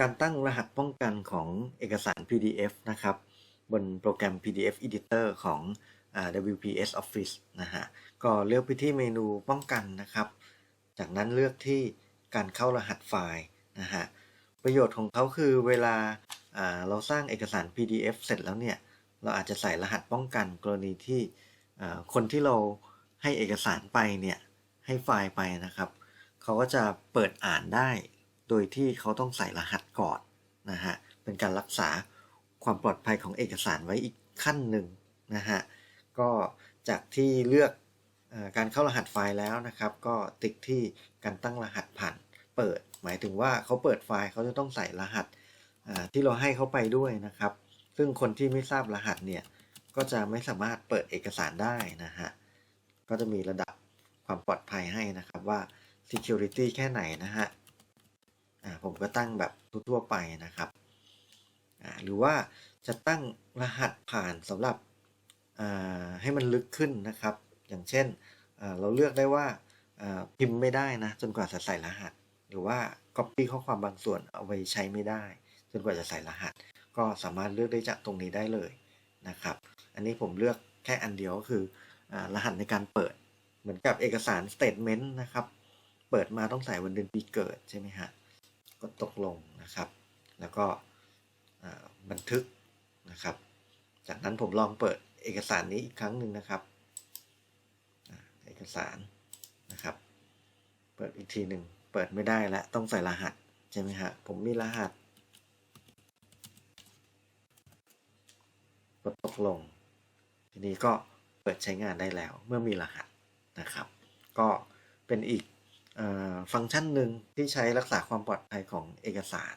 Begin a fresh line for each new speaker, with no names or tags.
การตั้งรหัสป้องกันของเอกสาร PDF นะครับ บนโปรแกรม PDF Editor ของอ WPS Office นะฮะ ก็เลือกไปที่เมนูป้องกันนะครับ จากนั้นเลือกที่การเข้ารหัสไฟล์นะฮะ ประโยชน์ของเขาคือเวลาเราสร้างเอกสาร PDF เสร็จแล้วเนี่ย เราอาจจะใส่รหัสป้องกันกรณีที่คนที่เราให้เอกสารไปเนี่ย ให้ไฟล์ไปนะครับ เขาก็จะเปิดอ่านได้ โดยที่เขาต้องใส่รหัสก่อนนะฮะ เป็นการรักษาความปลอดภัยของเอกสารไว้อีกขั้นหนึ่งนะฮะ ก็จากที่เลือกอการเข้ารหัสไฟล์แล้วนะครับ ก็ติ๊กที่การตั้งรหัสผ่านเปิด หมายถึงว่าเขาเปิดไฟล์เขาจะต้องใส่รหัสที่เราให้เขาไปด้วยนะครับ ซึ่งคนที่ไม่ทราบรหัสเนี่ยก็จะไม่สามารถเปิดเอกสารได้นะฮะ ก็จะมีระดับความปลอดภัยให้นะครับว่า security แค่ไหนนะฮะ ผมก็ตั้งแบบทั่วไปนะครับหรือว่าจะตั้งรหัสผ่านสำหรับให้มันลึกขึ้นนะครับ อย่างเช่นเราเลือกได้ว่าพิมพ์ไม่ได้นะจนกว่าจะใส่รหัส หรือว่า copy ข้อความบางส่วนเอาไว้ใช้ไม่ได้ จนกว่าจะใส่รหัส ก็สามารถเลือกได้จากตรงนี้ได้เลยนะครับ อันนี้ผมเลือกแค่อันเดียวก็คืออรหัสในการเปิด เหมือนกับเอกสาร statement นะครับ เปิดมาต้องใส่วันเดือนปีเกิดใช่ไหมฮะ ลงนะครับ แล้วก็บันทึกนะครับ จากนั้นผมลองเปิดเอกสารนี้อีกครั้งหนึ่งนะครับ เอกสารนะครับ เปิดอีกทีหนึ่งเปิดไม่ได้แล้วต้องใส่รหัสใช่ไหมฮะผมมีรหัสกดตกลง ทีนี้ก็เปิดใช้งานได้แล้วเมื่อมีรหัสนะครับ ก็เป็นอีก ฟังก์ชันหนึ่งที่ใช้รักษาความปลอดภัยของเอกสาร